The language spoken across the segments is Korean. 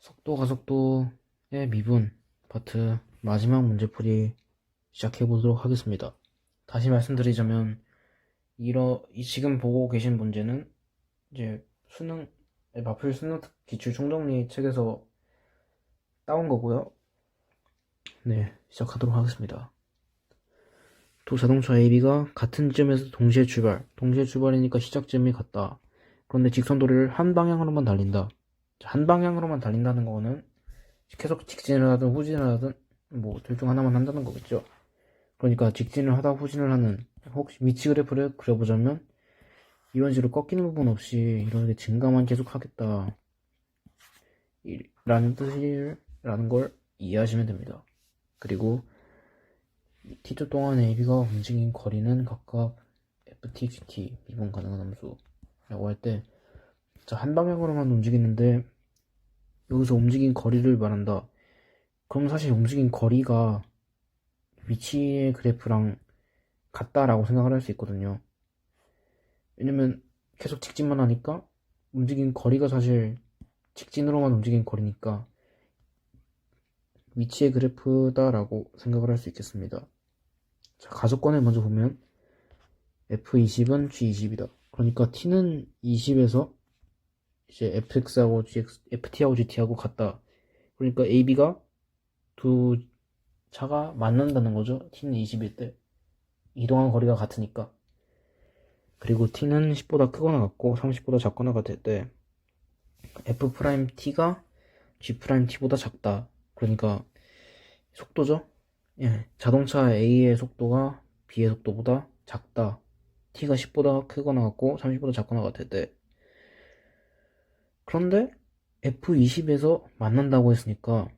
속도 가속도의 미분 파트 마지막 문제풀이 시작해 보도록 하겠습니다. 다시 말씀드리자면 이러 이 지금 보고 계신 문제는 이제 수능 마필 수능 특- 기출 총정리 책에서 따온 거고요. 네, 시작하도록 하겠습니다. 두 자동차 AB가 같은 지점에서 동시에 출발. 동시에 출발이니까 시작점이 같다. 그런데 직선 도로를 한 방향으로만 달린다. 자, 한 방향으로만 달린다는 거는 계속 직진을 하든 후진을 하든 뭐 둘 중 하나만 한다는 거겠죠. 그러니까 직진을 하다 후진을 하는 혹시 위치 그래프를 그려보자면 이런 식으로 꺾이는 부분 없이 이렇게 증가만 계속 하겠다. 이- 라는 뜻이라는 걸 이해하시면 됩니다. 그리고 t조 동안 AB가 움직인 거리는 각각 FT, GT 미분 가능한 함수라고 할때 자, 한 방향으로만 움직이는데 여기서 움직인 거리를 말한다. 그럼 사실 움직인 거리가 위치의 그래프랑 같다라고 생각을 할 수 있거든요. 왜냐면 계속 직진만 하니까 움직인 거리가 사실 직진으로만 움직인 거리니까 위치의 그래프다라고 생각을 할 수 있겠습니다. 자, 가속권을 먼저 보면 F20은 G20이다. 그러니까 T는 20에서 이제 FX하고 GX, FT하고 GT하고 같다. 그러니까 AB가 두 차가 만난다는 거죠. T는 20일 때. 이동한 거리가 같으니까. 그리고 T는 10보다 크거나 같고 30보다 작거나 같을 때 F'T가 G'T보다 작다. 그러니까 속도죠. 예, 자동차 A의 속도가 B의 속도보다 작다. T가 10보다 크거나 같고 30보다 작거나 같을 때 그런데 F20에서 만난다고 했으니까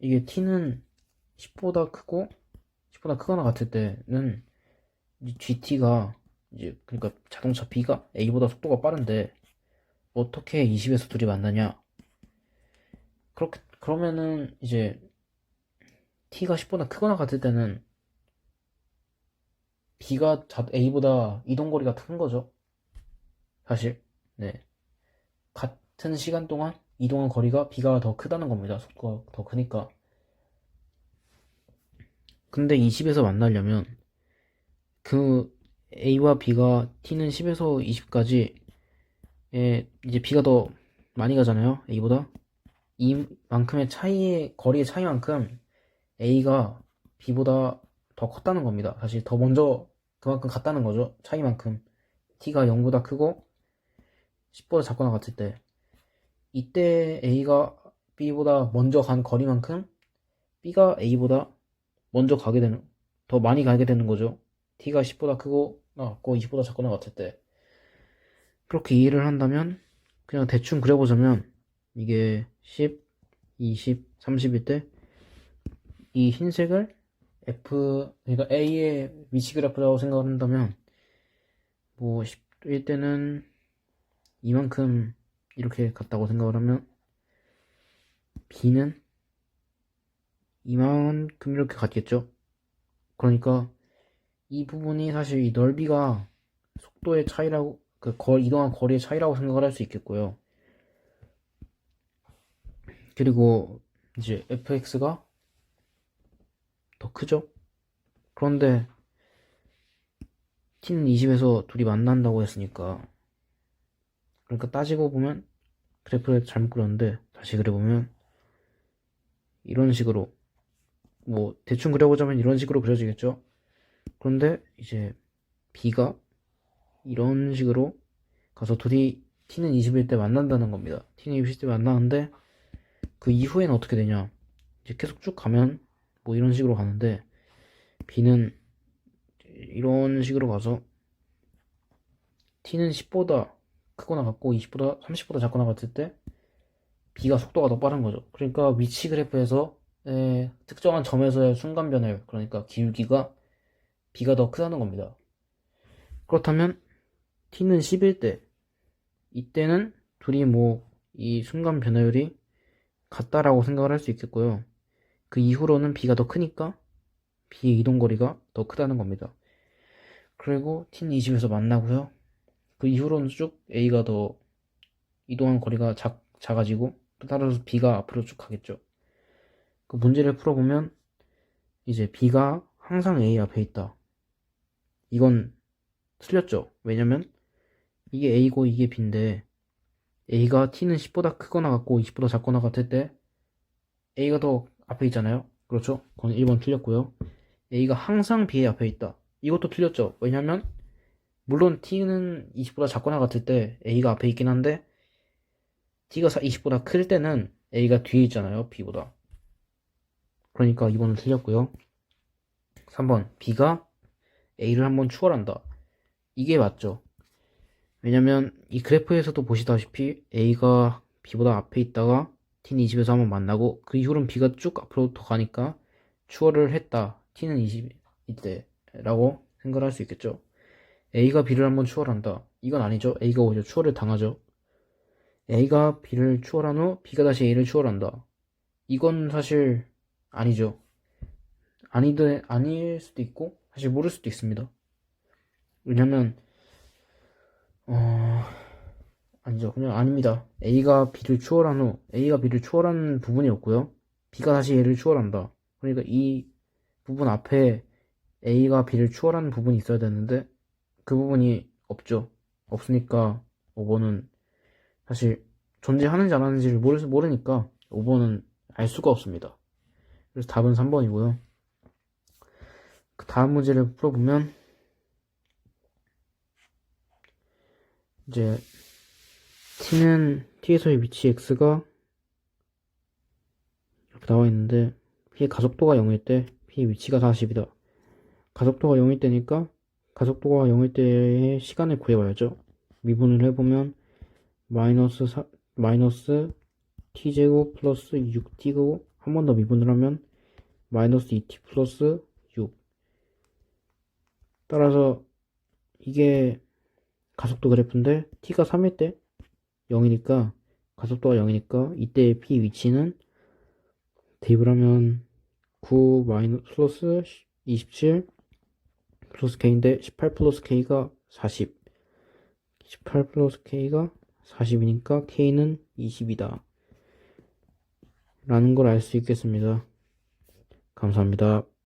이게 T는 10보다 크고 10보다 크거나 같을 때는 이 GT가 이제 그러니까 자동차 B가 A보다 속도가 빠른데 어떻게 20에서 둘이 만나냐? 그렇게 그러면은 이제 T가 10보다 크거나 같을 때는 B가 자- A보다 이동거리가 큰 거죠. 사실 네 같은 시간 동안 이동한 거리가 B가 더 크다는 겁니다. 속도가 더 크니까. 근데 20에서 만나려면 그 A와 B가 T는 10에서 20까지 에 이제 B가 더 많이 가잖아요. A보다 이만큼의 차이의 거리의 차이만큼 A가 B보다 더 컸다는 겁니다. 사실 더 먼저 그만큼 같다는 거죠. 차이만큼 T가 0보다 크고 10보다 작거나 같을 때 이때 A가 B보다 먼저 간 거리만큼 B가 A보다 먼저 가게 되는 더 많이 가게 되는 거죠. T가 10보다 크고 같고 20보다 작거나 같을 때 그렇게 이해를 한다면 그냥 대충 그려보자면 이게 10, 20, 30일 때 이 흰색을 F 그러니까 A의 위치 그래프라고 생각을 한다면 뭐 10일 때는 이만큼 이렇게 같다고 생각을 하면 B는 이만큼 이렇게 같겠죠. 그러니까 이 부분이 사실 이 넓이가 속도의 차이라고 그 거, 이동한 거리의 차이라고 생각을 할 수 있겠고요. 그리고 이제 fx가 더 크죠? 그런데 t는 20에서 둘이 만난다고 했으니까 그러니까 따지고 보면 그래프를 잘못 그렸는데 다시 그려보면 이런 식으로 뭐 대충 그려보자면 이런 식으로 그려지겠죠? 그런데 이제 b가 이런 식으로 가서 둘이 t는 20일 때 만난다는 겁니다. t는 20일 때 만나는데 그 이후에는 어떻게 되냐? 이제 계속 쭉 가면 뭐 이런 식으로 가는데 b는 이런 식으로 가서 t는 10보다 크거나 같고 20보다 30보다 작거나 같을 때 b가 속도가 더 빠른 거죠. 그러니까 위치 그래프에서 에, 특정한 점에서의 순간 변화율 그러니까 기울기가 b가 더 크다는 겁니다. 그렇다면 t는 10일 때 이때는 둘이 뭐 이 순간 변화율이 같다라고 생각을 할 수 있겠고요. 그 이후로는 b가 더 크니까 b의 이동 거리가 더 크다는 겁니다. 그리고 t는 20에서 만나고요. 그 이후로는 쭉 a가 더 이동한 거리가 작, 작아지고 또 따라서 b가 앞으로 쭉 가겠죠. 그 문제를 풀어보면 이제 b가 항상 a 앞에 있다. 이건 틀렸죠. 왜냐면 이게 a고 이게 b인데 a가 t는 10보다 크거나 같고 20보다 작거나 같을 때 a가 더 앞에 있잖아요. 그렇죠? 그건 1번 틀렸고요. a가 항상 b의 앞에 있다. 이것도 틀렸죠. 왜냐면 물론 t는 20보다 작거나 같을 때 a가 앞에 있긴 한데 t가 20보다 클 때는 a가 뒤에 있잖아요. b보다. 그러니까 2번은 틀렸고요. 3번 b가 a를 한번 추월한다. 이게 맞죠. 왜냐면 이 그래프에서도 보시다시피 a가 b보다 앞에 있다가 t는 20에서 한번 만나고 그 이후로는 b가 쭉 앞으로 더 가니까 추월을 했다. t는 20 이때 라고 생각을 할수 있겠죠. A가 b를 한번 추월한다. 이건 아니죠. a가 오히려 추월을 당하죠. a가 b를 추월한 후 b가 다시 a를 추월한다. 이건 사실 아니죠. 아니든 아닐 수도 있고 사실 모를 수도 있습니다. 왜냐면 어 아니죠. 그냥 아닙니다. a가 b를 추월한 후 a가 b를 추월한 부분이 없고요. b가 다시 a를 추월한다. 그러니까 이 부분 앞에 a가 b를 추월한 부분이 있어야 되는데 그 부분이 없죠. 없으니까 5번은 사실 존재하는지 안 하는지를 모르, 모르니까 5번은 알 수가 없습니다. 그래서 답은 3번이고요. 그 다음 문제를 풀어보면 이제 t는 t에서의 위치 x가 이렇게 나와 있는데 p의 가속도가 0일 때 p의 위치가 40이다. 가속도가 0일 때니까 가속도가 0일 때의 시간을 구해봐야죠. 미분을 해보면 마이너스 사, 마이너스 t제곱 플러스 6t고 한 번 더 미분을 하면 마이너스 2t 플러스 6 따라서 이게 가속도 그래프인데 t가 3일 때 0이니까 가속도가 0이니까 이때의 p 위치는 대입을 하면 9 마이너스 플러스 27 플러스 k인데 18 플러스 k가 40 18 플러스 k가 40이니까 k는 20이다. 라는 걸 알 수 있겠습니다. 감사합니다